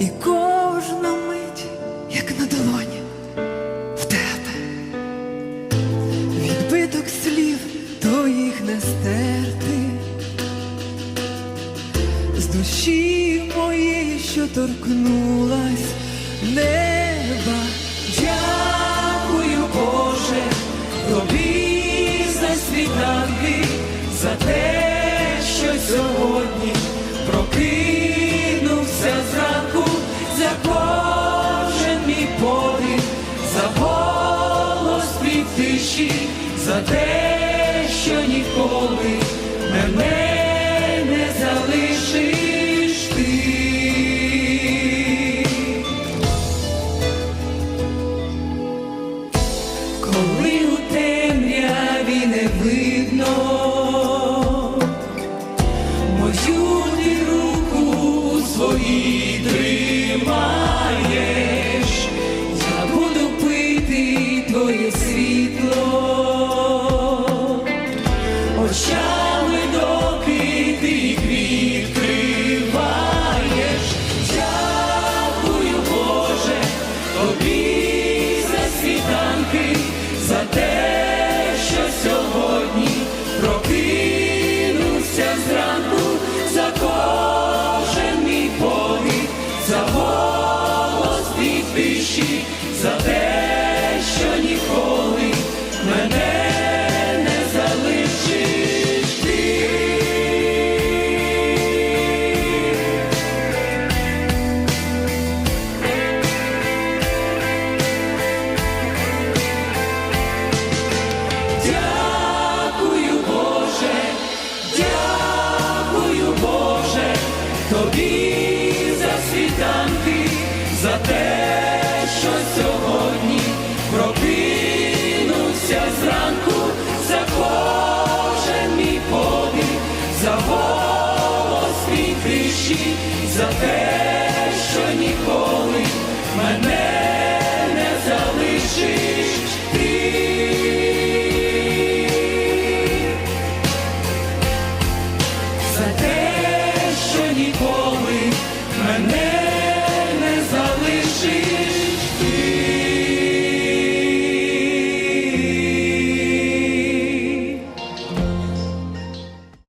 і кожна мить, як на долоні, в тебе відбиток слів твоїх не стерти, з душі моєї, що торкнулась неба. Твій в тиші, за те, що ніколи мене не залишиш. Коли у темряві не видно за те, що ніколи мене не залишиш ти. Дякую, Боже, дякую, Боже, тобі за світанки, за те, за те,